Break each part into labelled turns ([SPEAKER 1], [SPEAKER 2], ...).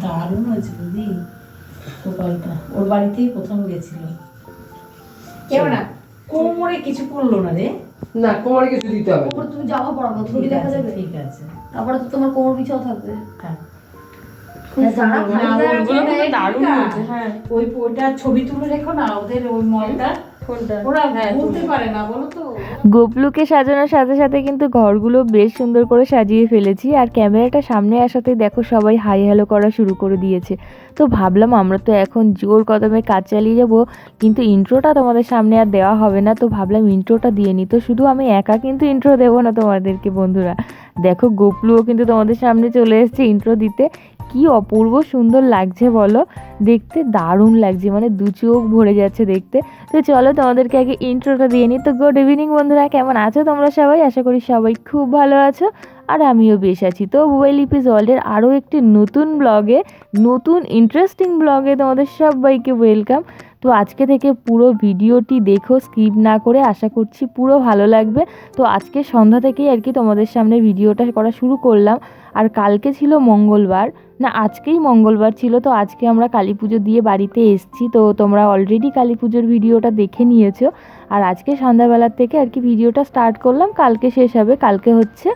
[SPEAKER 1] দারুণ হয়েছে দিদি গোপালটা। ওর বাড়িতেই প্রথম গেছিল। কেমন কোমরে কিছু পড়ল না রে।
[SPEAKER 2] না কোমরে কিছু দিতে হবে।
[SPEAKER 3] তারপরে তুমি জামা পরাবো থুড়ি
[SPEAKER 1] ঠিক
[SPEAKER 3] দেখা যাবে?
[SPEAKER 1] ঠিক আছে।
[SPEAKER 3] তারপরে তো তোমার কোমর পিছাও থাকবে।
[SPEAKER 1] হ্যাঁ। দারুণ হ্যাঁ। ওই ওইটা ছবি তুলে রেখো না ওদের ওই মলটা। ওরা বলতে পারে না বলো তো।
[SPEAKER 4] গোপলুকে সাজানোর সাথে সাথে কিন্তু ঘরগুলো বেশ সুন্দর করে সাজিয়ে ফেলেছি আর ক্যামেরাটা সামনে আসাতেই দেখো সবাই হাই হ্যালো করা শুরু করে দিয়েছে। তো ভাবলাম আমরা তো এখন জোর কদমে কাজ চালিয়ে যাব কিন্তু ইন্ট্রোটা তোমাদের সামনে আর দেওয়া হবে না তো ভাবলাম ইন্ট্রোটা দিয়ে নিই তো শুধু আমি একা কিন্তু ইন্ট্রো দেবো না তোমাদেরকে বন্ধুরা। দেখো গোপলুও কিন্তু তোমাদের সামনে চলে এসেছে ইন্ট্রো দিতে। কি অপূর্ব সুন্দর লাগছে বলো। দেখতে দারুণ লাগছে মানে দু চোখ ভরে যাচ্ছে দেখতে। তো চলো তোমাদেরকে আগে ইন্ট্রোটা দিয়ে নিই। তো গুড ইভিনিং বন্ধুরা, কেমন আছো তোমরা সবাই? আশা করি সবাই খুব ভালো আছো। আর আমিও বেশ আছি। তো মোবাইল ইপিস ওয়ার্ল্ডের আরও একটি নতুন ব্লগে নতুন ইন্টারেস্টিং ব্লগে তোমাদের সবাইকে ওয়েলকাম তো আজকে থেকে পুরো ভিডিওটি দেখো স্কিপ না করে আশা করছি পুরো ভালো লাগবে। তো আজকে সন্ধ্যা থেকেই আর কি তোমাদের সামনে ভিডিওটা করা শুরু করলাম। আর কালকে ছিল মঙ্গলবার। না আজকেই মঙ্গলবার ছিল তো আজকে আমরা কালী পুজো দিয়ে বাড়িতে এসছি তো তোমরা অলরেডি কালী পুজোর ভিডিওটা দেখে নিয়েছো। আর আজকে সন্ধ্যাবেলার থেকে আর কি ভিডিওটা স্টার্ট করলাম কালকে শেষ হবে কালকে হচ্ছে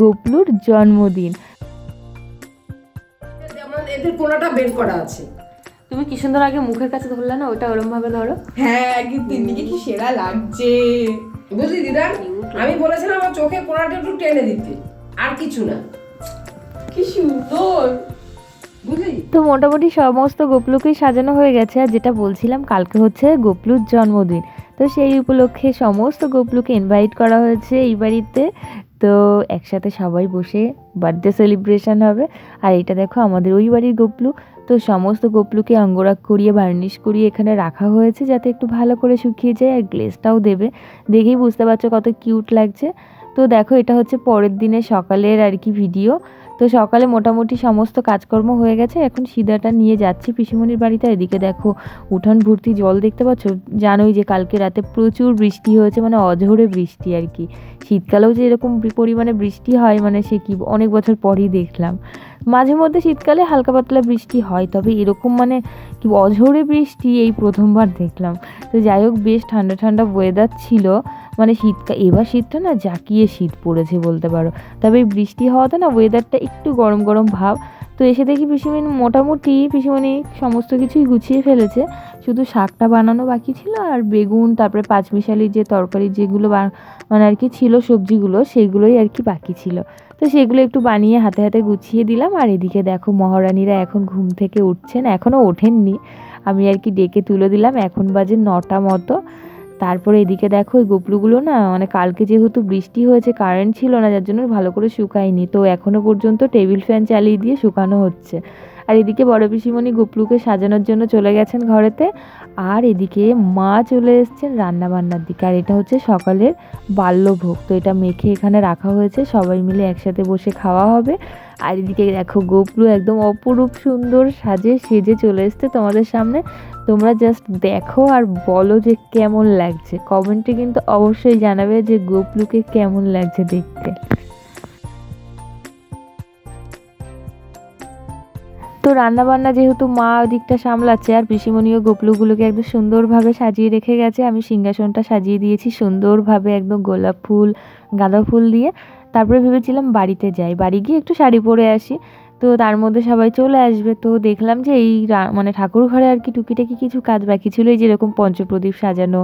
[SPEAKER 4] গোপলুর জন্মদিন।
[SPEAKER 2] যেমন এদের কোনাটা বের করা আছে।
[SPEAKER 3] তুমি কি সুন্দর আগে মুখের কাছে ধরলে না ওটা ওরম ভাবে ধরো।
[SPEAKER 5] হ্যাঁ কিন্তু তিন্নিকে কি সেরা লাগছে।
[SPEAKER 2] বুঝলি দিদা? আমি বলেছিলাম আমার চোখে কোনাটা একটু টেনে দিতে আর কিছু না।
[SPEAKER 5] কি সুন্দর।
[SPEAKER 4] তো মোটামুটি সমস্ত গোপলুকেই সাজানো হয়ে গেছে, আর যেটা বলছিলাম কালকে হচ্ছে গোপলুর জন্মদিন। তো সেই উপলক্ষে সমস্ত গোপলুকে ইনভাইট করা হয়েছে এই বাড়িতে। তো একসাথে সবাই বসে বার্থডে সেলিব্রেশন হবে। আর এটা দেখো আমাদের ওই বাড়ির গোপলু। তো সমস্ত গোপলুকে অঙ্গরাগ করিয়ে বার্নিশ করিয়ে এখানে রাখা হয়েছে যাতে একটু ভালো করে শুকিয়ে যায় আর গ্লেসটাও দেবে। দেখেই বুঝতে পারছ কত কিউট লাগছে। তো দেখো এটা হচ্ছে পরের দিনে সকালের আর কি ভিডিও তো সকালে মোটামুটি সমস্ত কাজকর্ম হয়ে গেছে, এখন সিদাটা নিয়ে যাচ্ছি পিসিমণির বাড়িতে। এদিকে দেখো উঠান ভর্তি জল দেখতে পাচ্ছ? জানোই যে কালকে রাতে প্রচুর বৃষ্টি হয়েছে মানে অঝোরে বৃষ্টি আর কি। শীতকালেও যে এরকম পরিমাণে বৃষ্টি হয় মানে সে কি অনেক বছর পরই দেখলাম। মাঝে মধ্যে শীতকালে হালকা পাতলা বৃষ্টি হয়, তবে এরকম মানে অঝোরে বৃষ্টি এই প্রথমবার দেখলাম। তো যাই হোক, বেশ ঠান্ডা ঠান্ডা ওয়েদার ছিল। মানে শীতকাল এবার শীতটা না জাকিয়ে শীত পড়েছে বলতে পারো। তবে বৃষ্টি হওয়াতে না ওয়েদারটা একটু গরম গরম ভাব। তো এসে দেখি পিসিমণি মোটামুটি পিসিমণি সমস্ত কিছুই গুছিয়ে ফেলেছে। শুধু শাকটা বানানো বাকি ছিল আর বেগুন, তারপরে পাঁচমিশালি যে তরকারি যেগুলো মানে আর কি ছিল সবজিগুলো সেগুলোই আর কি বাকি ছিল। তো সেগুলো একটু বানিয়ে হাতে হাতে গুছিয়ে দিলাম। আর এদিকে দেখো মহারানীরা এখন ঘুম থেকে উঠছেন এখনও ওঠেননি। আমি আর কি ডেকে তুলে দিলাম, এখন বাজে নটা মতো। তারপরে এদিকে দেখো ওই গোপলুগুলো না মানে কালকে যেহেতু বৃষ্টি হয়েছে কারেন্ট ছিল না, যার জন্য ভালো করে শুকায়নি। তো এখনও পর্যন্ত টেবিল ফ্যান চালিয়ে দিয়ে শুকানো হচ্ছে। আর এদিকে বড় পিসিমণি গোপলুকে সাজানোর জন্য চলে গেছেন ঘরেতে। আর এদিকে মা চলে এসছেন রান্নাবান্নার দিকে। আর এটা হচ্ছে সকালের বাল্যভোগ। তো এটা মেখে এখানে রাখা হয়েছে। সবাই মিলে একসাথে বসে খাওয়া হবে। আর এদিকে দেখো গোপলু একদম অপরূপ সুন্দর সাজে সেজে চলে এসছে তোমাদের সামনে। তোমরা জাস্ট দেখো আর বলো যে কেমন লাগছে। কমেন্টে কিন্তু অবশ্যই জানাবে যে গোপলুকে কেমন লাগছে দেখতে। তো রান্না বান্না যেহেতু মা দিকটা সামলাচ্ছে আর পিসিমণিও গোপলুগুলোকে একদম সুন্দরভাবে সাজিয়ে রেখে গেছে, আমি সিংহাসনটা সাজিয়ে দিয়েছি সুন্দরভাবে একদম গোলাপ ফুল, গাঁদা ফুল দিয়ে। তারপরে ভেবেছিলাম বাড়িতে যাই। বাড়ি গিয়ে একটু শাড়ি পরে আসি। তো তার মধ্যে সবাই চলে আসবে। তো দেখলাম যে এই মানে ঠাকুর ঘরে আর কি টুকিটাকি কিছু কাজ বাকি ছিল। এই যেরকম পঞ্চপ্রদীপ সাজানো,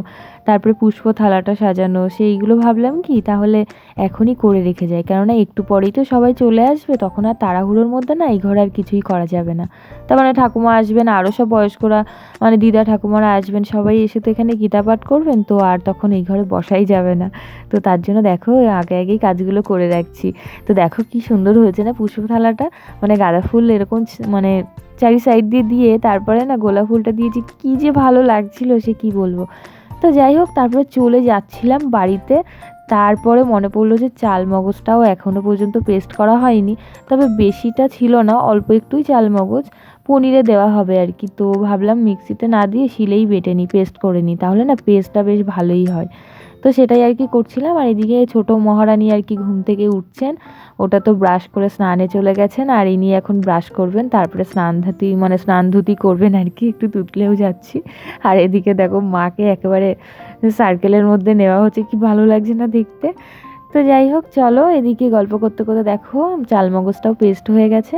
[SPEAKER 4] তারপরে পুষ্প থালাটা সাজানো, সেইগুলো ভাবলাম কি তাহলে এখনই করে রেখে যাই। কেননা একটু পরেই তো সবাই চলে আসবে, তখন আর তাড়াহুড়োর মধ্যে না এই ঘরে আর কিছুই করা যাবে না। তার মানে ঠাকুমা আসবেন আরও সব বয়স্করা মানে দিদা ঠাকুমারা আসবেন, সবাই এসে তো এখানে গীতা পাঠ করবেন, তো আর তখন এই ঘরে বসাই যাবে না। তো তার জন্য দেখো, আগে আগেই কাজগুলো করে রাখছি। তো দেখো কি সুন্দর হয়েছে না পুষ্প থালাটা মানে গাঁদা ফুল এরকম মানে চারি সাইড দিয়ে দিয়ে তারপরে না গোলাপ ফুলটা দিয়েছি কি যে ভালো লাগছিল সে কি বলব। তো যাই হোক, তারপরে চলে যাচ্ছিলাম বাড়িতে। তারপরে মনে পড়ল যে চাল মগজটাও এখনও পর্যন্ত পেস্ট করা হয়নি। তবে বেশিটা ছিল না, অল্প একটুই চাল মগজ। পনিরে দেওয়া হবে আর কি। তো ভাবলাম মিক্সিতে না দিয়ে শিলেই বেটে নিই পেস্ট করে নিই। তাহলে না পেস্টটা বেশ ভালোই হয়। তো সেটাই আর কি করছিলাম। আর এদিকে ছোট মহারানী আর কি ঘুম থেকে উঠছেন। ওটা তো ব্রাশ করে স্নানে চলে গেছেন। আর ইনি এখন ব্রাশ করবেন, তারপরে স্নান ধুতি মানে স্নান ধুতি করবেন আর কি। একটু তুতলেও যাচ্ছি। আর এদিকে দেখো মাকে একেবারে সার্কেলের মধ্যে নেওয়া হচ্ছে। কি ভালো লাগছে না দেখতে। তো যাই হোক, চলো এদিকে গল্প করতে করতে দেখো, চালমগজটাও পেস্ট হয়ে গেছে।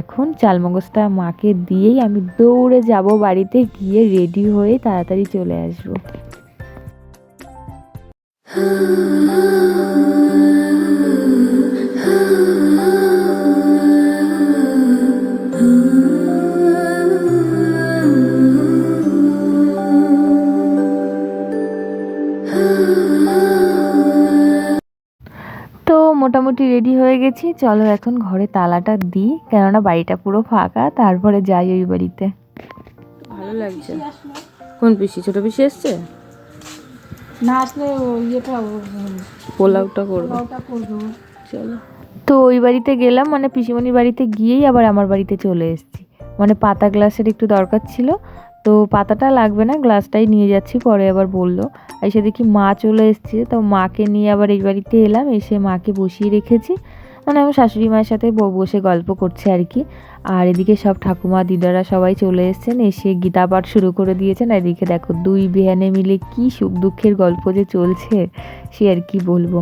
[SPEAKER 4] এখন চালমগজটা মাকে দিয়েই আমি দৌড়ে যাব বাড়িতে, গিয়ে রেডি হয়ে তাড়াতাড়ি চলে আসব। মোটামুটি রেডি হয়ে গেছি। চলো এখন ঘরে তালাটা দিই, কেননা বাড়িটা পুরো ফাঁকা, তারপরে যাই ওই বাড়িতে।
[SPEAKER 3] ভালো লাগছে। কোন পিসি? ছোট পিসি এসছে?
[SPEAKER 1] না আসলে ও- ইয়েটা
[SPEAKER 3] পোলাওটা করব।
[SPEAKER 1] করব।
[SPEAKER 3] চলো।
[SPEAKER 4] তো ওই বাড়িতে গেলাম মানে পিসিমণির বাড়িতে গিয়েই আবার আমার বাড়িতে চলে এসেছি। মানে পাতা গ্লাসের একটু দরকার ছিল তো পাতাটা লাগবে না গ্লাসটাই নিয়ে যাচ্ছি পরে আবার বলল। এসে দেখি মা চলে এসছে তো মাকে নিয়ে আবার এই বাড়িতে এলাম এসে মাকে বসিয়ে রেখেছি। মানে আমার শাশুড়ি মায়ের সাথে ব- বসে গল্প করছে আর কি। আর এদিকে সব ঠাকুমা দিদারা সবাই চলে এসেছেন, এসে গীতা পাঠ শুরু করে দিয়েছেন। আর এদিকে দেখো, দুই বিহানে মিলে কি সুখ দুঃখের গল্প যে চলছে, সে আর কি বলব।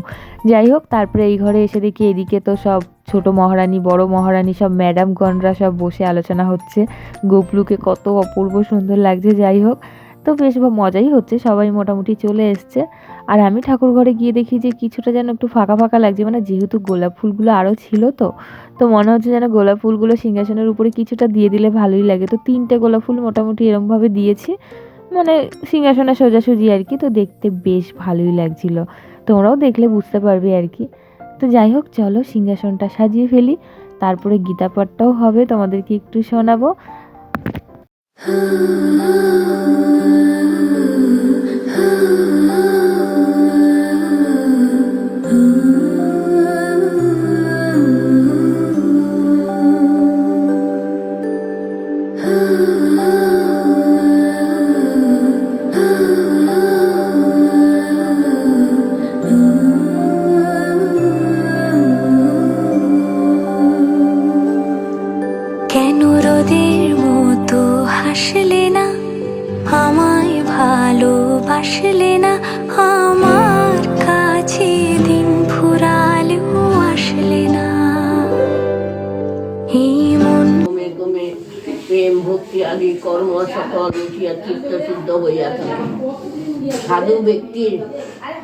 [SPEAKER 4] যাই হোক, তারপরে এই ঘরে এসে দেখি এদিকে তো সব ছোট মহারানী, বড় মহারানী, সব ম্যাডামগণরা সব বসে আলোচনা হচ্ছে। গোপলুকে কত অপূর্ব সুন্দর লাগছে, যাই হোক। তো বেশ মজাই হচ্ছে, সবাই মোটামুটি চলে এসছে। আর আমি ঠাকুর ঘরে গিয়ে দেখি যে কিছুটা যেন একটু ফাঁকা ফাঁকা লাগছে মানে যেহেতু গোলাপ ফুলগুলো আরও ছিল তো তো মনে হচ্ছে যেন গোলাপ ফুলগুলো সিংহাসনের উপরে কিছুটা দিয়ে দিলে ভালোই লাগে। তো তিনটে গোলাপ ফুল মোটামুটি এরমভাবে দিয়েছি মানে সিংহাসনে সোজাসুজি আর কি, তো দেখতে বেশ ভালোই লাগছিল। তোমরাও দেখলে বুঝতে পারবে আর কি। তো যাই হোক, চলো সিংহাসনটা সাজিয়ে ফেলি, তারপরে গীতা পাঠটাও হবে, তোমাদেরকে একটু শোনাবো।
[SPEAKER 6] Ooh. ভক্তি কর্ম সকল উঠিয়া চিত্ত শুদ্ধ হইয়া থাকে। সাধু ব্যক্তির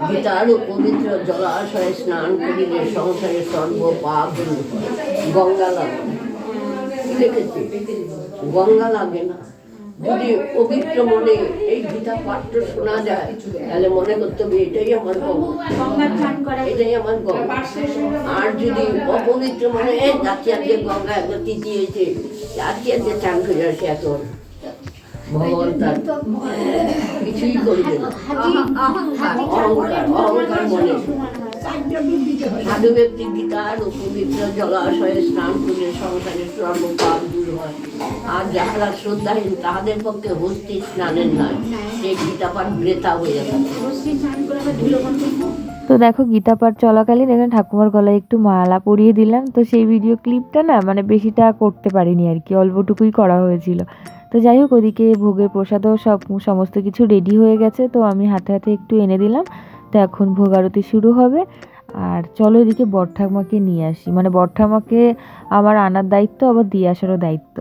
[SPEAKER 6] গীতার পবিত্র জলাশয়ে স্নান করিলে সংসারে সর্ব পাপ গঙ্গা লাগে। গঙ্গা লাগে না। যদি পবিত্র মনে এই গীতা পাঠটা শোনা যায়, তাহলে মনে করতে হবে এটাই আমার এটাই আমার গঙ্গা আর যদি অপবিত্র মনে যাচ্ছি আজকে গঙ্গা একবার যাচ্ছি আজকে চান আসি এত গীতার জলাশয়ে স্নান করে সংসারে সর্ব পাপ দূর হয় আর যাহারা শ্রদ্ধাহীন তাহাদের পক্ষে হস্তি স্নানের নয় সেই গীতা বৃথা হয়ে থাকে
[SPEAKER 4] তো দেখো গীতা পাঠ চলাকালীন এখানে ঠাকুমার গলায় একটু মালা পরিয়ে দিলাম। তো সেই ভিডিও ক্লিপটা না মানে বেশিটা করতে পারিনি আর কি, অল্পটুকুই করা হয়েছিল। তো যাই হোক, ওদিকে ভোগের প্রসাদও সব, সমস্ত কিছু রেডি হয়ে গেছে। তো আমি হাতে হাতে একটু এনে দিলাম। তো এখন ভোগ আরতি শুরু হবে। আর চলো এদিকে বর ঠাকুমাকে নিয়ে আসি। মানে বর ঠাকুমাকে আমার আনার দায়িত্ব, আবার দিয়ে আসারও দায়িত্ব।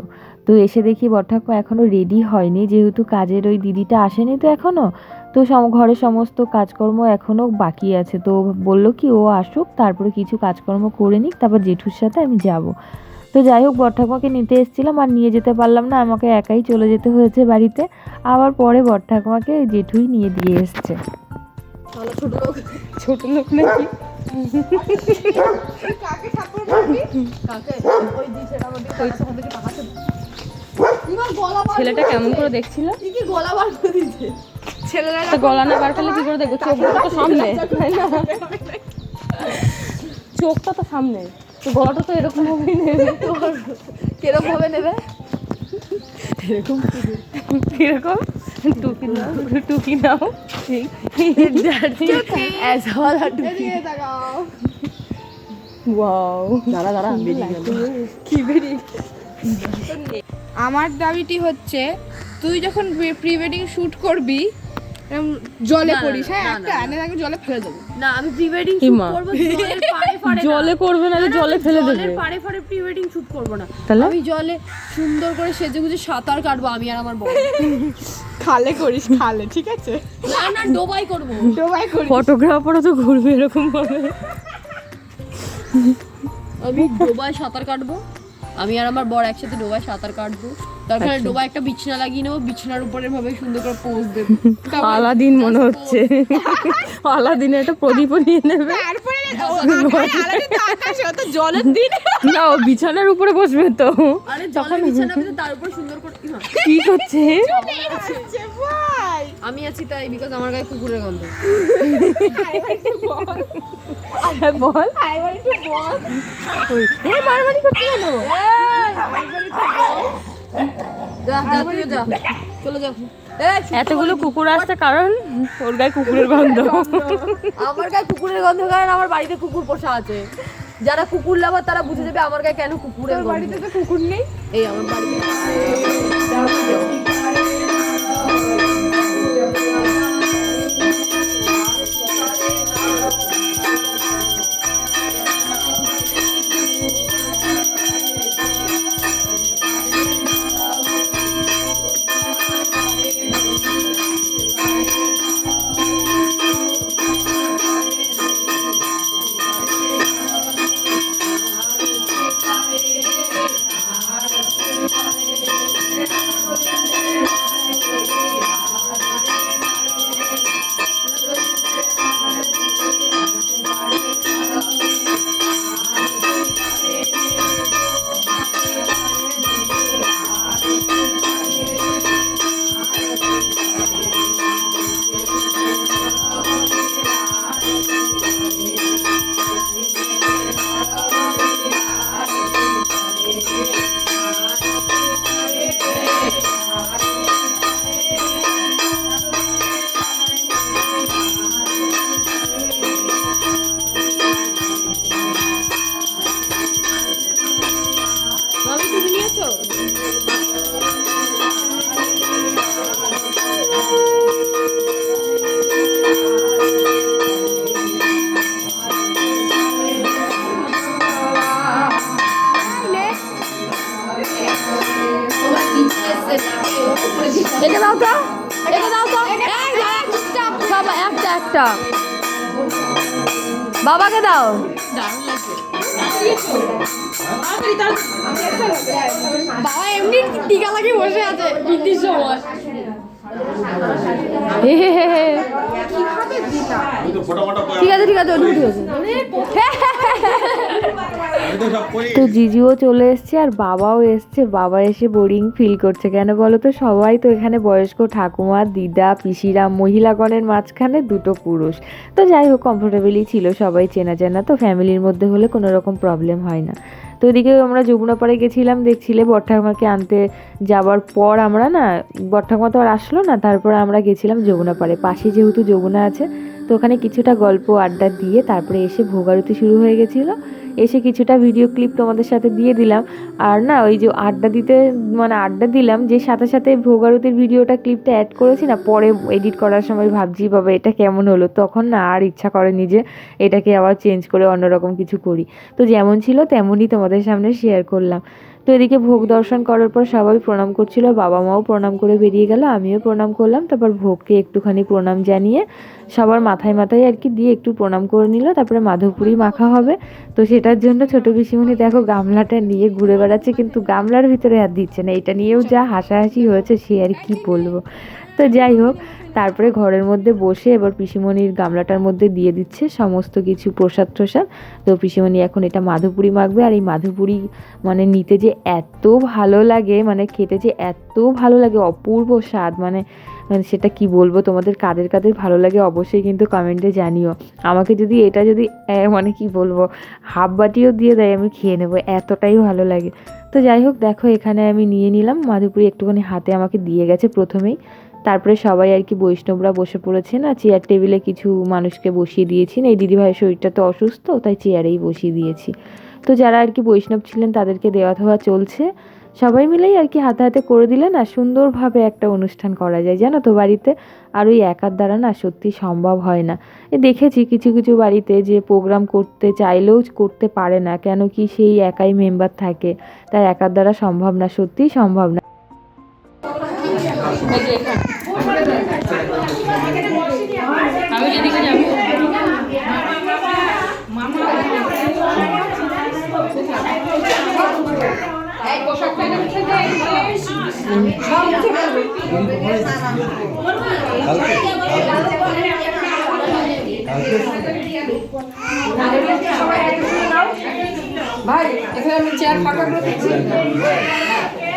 [SPEAKER 4] তো এসে দেখি বর ঠাকুমা এখনও রেডি হয়নি। যেহেতু কাজের ওই দিদিটা আসেনি তো এখনও তো সম ঘরের সমস্ত কাজকর্ম এখনও বাকি আছে। তো বলল কি ও আসুক তারপরে কিছু কাজকর্ম করে নিক তারপর জেঠুর সাথে আমি যাব। তো যাই হোক বর ঠাকুমাকে নিতে এসেছিলাম আর নিয়ে যেতে পারলাম না। আমাকে একাই চলে যেতে হয়েছে বাড়িতে। আবার পরে বর ঠাকুমাকে জেঠুই নিয়ে দিয়ে এসছে।
[SPEAKER 3] ছোট লোক। নাকি? ছেলেটা কেমন করে দেখছিল?
[SPEAKER 5] গলা বার করে দিচ্ছে ছেলেরা
[SPEAKER 3] গলা না বার করলে কি করে দেখব? চোখটা তো সামনে তাই না? চোখটা তো সামনে। তো গলাটা তো এরকম ভাবেই নেবে।
[SPEAKER 5] কীরকম ভাবে নেবে?
[SPEAKER 3] এরকম
[SPEAKER 4] নাও নাও। ওয়াও
[SPEAKER 3] দাঁড়া দাঁড়া বেরিয়ে গেল?
[SPEAKER 5] আমার দাবিটি হচ্ছে তুই যখন প্রি ওয়েডিং শুট করবি জলে করিস হ্যাঁ একটা এনে তাকে জলে ফেলে দেবো।
[SPEAKER 3] না আমি প্রি ওয়েডিং শুট করব জলের পাড়ে পাড়ে
[SPEAKER 4] জলে করবে না জলে ফেলে দেবে।
[SPEAKER 3] জলের পাড়ে পাড়ে প্রি ওয়েডিং শুট করব না।
[SPEAKER 4] তাহলে?
[SPEAKER 3] আমি জলে সুন্দর করে সেজে গুজে সাঁতার কাটবো আমি আর আমার বর
[SPEAKER 5] খালে করিস খালে ঠিক আছে?
[SPEAKER 3] না না ডোবাই করব।
[SPEAKER 5] ডোবাই করিস।
[SPEAKER 4] ফটোগ্রাফারও তো ঘুরবে এরকম ভাবে।
[SPEAKER 3] আমি ডোবায় সাঁতার কাটবো। আমি আর আমার বর একসাথে ডোবায় সাঁতার কাটবো। তারপরে ডোবায় একটা বিছনা লাগিয়ে নেব বিছনার উপরে ভাবে সুন্দর করে পোজ দেবো।
[SPEAKER 4] আলাদিন মনে হচ্ছে। আলাদিনে একটা প্রদীপও নিয়ে নেবে।
[SPEAKER 5] জলের দিন।
[SPEAKER 4] না ও বিছানার উপরে বসবে তো।
[SPEAKER 3] তার উপর সুন্দর করে
[SPEAKER 4] কি করছে?
[SPEAKER 5] ভাই
[SPEAKER 3] আমি আছি তাই বিকজ আমার গায়ে কুকুরের গন্ধ।
[SPEAKER 4] হ্যাঁ, বল।
[SPEAKER 5] এবার একটু বল।
[SPEAKER 4] ওই, এ মারামারি করছে কেন?
[SPEAKER 3] যা যা তুইও যা। চলে যা।
[SPEAKER 4] এতগুলো কুকুর আসছে কারণ ওর গায়ে কুকুরের গন্ধ।
[SPEAKER 3] আমার গায়ে কুকুরের গন্ধ কারণ আমার বাড়িতে কুকুর পোষা আছে। যারা কুকুর লাভার তারা বুঝে যাবে আমার গায়ে কেন কুকুরের
[SPEAKER 5] বাড়িতে তো কুকুর নেই।
[SPEAKER 3] এই আমার বাড়িতে। একে দাও তো, এটা দাও তো। একটা একটা। বাবাকে দাও।
[SPEAKER 5] বাবা, এমনি টিকা লাগিয়ে বসে আছে। বৃদ্ধির সময়।
[SPEAKER 3] ঠিক আছে ঠিক আছে
[SPEAKER 4] তো জিজুও চলে এসছে আর বাবাও এসছে। বাবা এসে বোরিং ফিল করছে। কেন বলো তো? সবাই তো এখানে বয়স্ক ঠাকুমা, দিদা, পিসিরা, মহিলাগণের মাঝখানে দুটো পুরুষ। তো যাই হোক কমফোর্টেবলই ছিল সবাই চেনা চেনা তো ফ্যামিলির মধ্যে হলে কোনো রকম প্রবলেম হয় না। তো ওদিকে আমরা যমুনা পাড়ে গেছিলাম, দেখছিলে বট্ঠাকুমাকে আনতে যাওয়ার পর আমরা না, বট্ঠাকুমা তো আর আসলো না, তারপর আমরা গেছিলাম যমুনা পাড়ে। পাশে যেহেতু যমুনা আছে তো ওখানে কিছুটা গল্প, আড্ডা দিয়ে তারপরে এসে ভোগারতি শুরু হয়ে গেছিল। এসে কিছুটা ভিডিও ক্লিপ তোমাদের সাথে দিয়ে দিলাম। আর না, ওই যে আড্ডা দিতে মানে আড্ডা দিলাম যে সাথে সাথে ভোগারতির ভিডিওটা ক্লিপটা অ্যাড করেছি না, পরে এডিট করার সময় ভাবছি, বাবা, এটা কেমন হলো? তখন না, আর ইচ্ছা করেনি যে এটাকে আবার চেঞ্জ করে অন্যরকম কিছু করি। তো যেমন ছিল, তেমনই তোমাদের সামনে শেয়ার করলাম। তো এদিকে ভোগ দর্শন করার পর সবাই প্রণাম করছিল বাবা মাও প্রণাম করে বেরিয়ে গেল, আমিও প্রণাম করলাম, তারপর ভোগকে একটুখানি প্রণাম জানিয়ে সবার মাথায় মাথায় আর কি দিয়ে একটু প্রণাম করে নিল, তারপরে মাধবপুরি মাখা হবে। তো সেটার জন্য ছোট পিসিমণি দেখো গামলাটা নিয়ে ঘুরে বেড়াচ্ছে, কিন্তু গামলার ভিতরে আর দিচ্ছে না, এটা নিয়েও যা হাসাহাসি হয়েছে সে আর কি বলব। তো যাই হোক তারপরে ঘরের মধ্যে বসে এবার পিসিমণির গামলাটার মধ্যে দিয়ে দিচ্ছে সমস্ত কিছু প্রসাদ প্রসাদ তো পিসিমণি এখন এটা মাধুপুরি মাখবে আর এই মাধুপুরি মানে নিতে যে এত ভালো লাগে মানে খেতে যে এত ভালো লাগে, অপূর্ব স্বাদ মানে মানে সেটা কি বলব? তোমাদের কাদের কাদের ভালো লাগে অবশ্যই কিন্তু কমেন্টে জানিও। আমাকে যদি এটা যদি মানে কি বলব হাফ বাটিও দিয়ে দেয়, আমি খেয়ে নেব, এতটাই ভালো লাগে। তো যাই হোক, দেখো এখানে আমি নিয়ে নিলাম। মাধুপুরি একটুখানি হাতে আমাকে দিয়ে গেছে প্রথমেই। তারপরে সবাই আর কি বৈষ্ণবরা বসে পড়েছেন আর চেয়ার টেবিলে কিছু মানুষকে বসিয়ে দিয়েছি এই দিদিভাইয়ের শরীরটা তো অসুস্থ, তাই চেয়ারেই বসিয়ে দিয়েছি। তো যারা আর কি বৈষ্ণব ছিলেন তাদেরকে দেওয়া থাওয়া চলছে। সবাই মিলেই আর কি হাতে হাতে করে দিলেন আর সুন্দরভাবে একটা অনুষ্ঠান করা যায়। জানো তো, বাড়িতে আর ওই একার দ্বারা না সত্যি সম্ভব হয় না। এ দেখেছি কিছু কিছু বাড়িতে যে প্রোগ্রাম করতে চাইলেও করতে পারে না, কেন কি সেই একাই মেম্বার থাকে। তাই একার দ্বারা সম্ভব না, সত্যিই সম্ভব না।
[SPEAKER 3] আমি যেদিকে যাব
[SPEAKER 2] ভাই এখানে আমি চেয়ার ফাঁকা করে দিচ্ছি।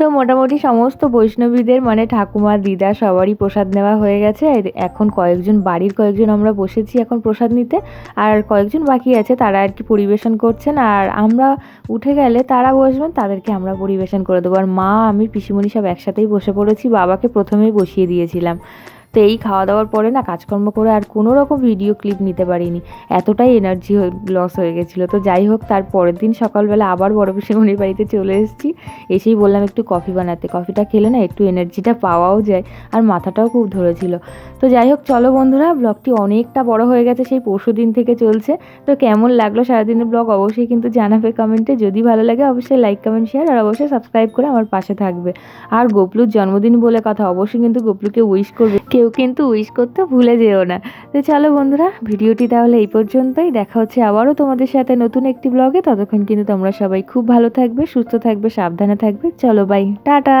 [SPEAKER 4] তো মোটামুটি সমস্ত বৈষ্ণবীদের মানে ঠাকুমা, দিদা সবারই প্রসাদ নেওয়া হয়ে গেছে। এখন কয়েকজন, বাড়ির কয়েকজন আমরা বসেছি এখন প্রসাদ নিতে। আর কয়েকজন বাকি আছে, তারা আর কি পরিবেশন করছেন। আর আমরা উঠে গেলে তারা বসবেন, তাদেরকে আমরা পরিবেশন করে দেবো। আর মা, আমি, পিসিমণি সব একসাথেই বসে পড়েছি। বাবাকে প্রথমেই বসিয়ে দিয়েছিলাম। তো এই খাওয়া দাওয়ার পরে না কাজকর্ম করে আর কোনো রকম ভিডিও ক্লিপ নিতে পারিনি। এতটাই এনার্জি লস হয়ে গেছিল। তো যাই হোক, তার পরের দিন সকালবেলা আবার বড় পিসিমণির বাড়িতে চলে এসেছি। এসেই বললাম একটু কফি বানাতে। কফিটা খেলে না একটু এনার্জিটা পাওয়াও যায় আর মাথাটাও খুব ধরেছিল। তো যাই হোক, চলো বন্ধুরা ব্লগটি অনেকটা বড় হয়ে গেছে, সেই পরশু দিন থেকে চলছে। তো কেমন লাগল সারাদিনের ব্লগ অবশ্যই কিন্তু জানাবে কমেন্টে যদি ভালো লাগে, অবশ্যই লাইক কমেন্ট শেয়ার আর অবশ্যই সাবস্ক্রাইব করে আমার পাশে থাকবে। আর গোপলুর জন্মদিন বলে কথা অবশ্যই কিন্তু গোপলুকে উইশ করবে। কেউ কিন্তু উইশ করতে ভুলে যেও না। তো চলো বন্ধুরা, ভিডিওটি তাহলে এই পর্যন্তই। দেখা হচ্ছে আবারও তোমাদের সাথে নতুন একটি ব্লগে ততক্ষণ কিন্তু তোমরা সবাই খুব ভালো থাকবে, সুস্থ থাকবে, সাবধানে থাকবে। চলো বাই টাটা!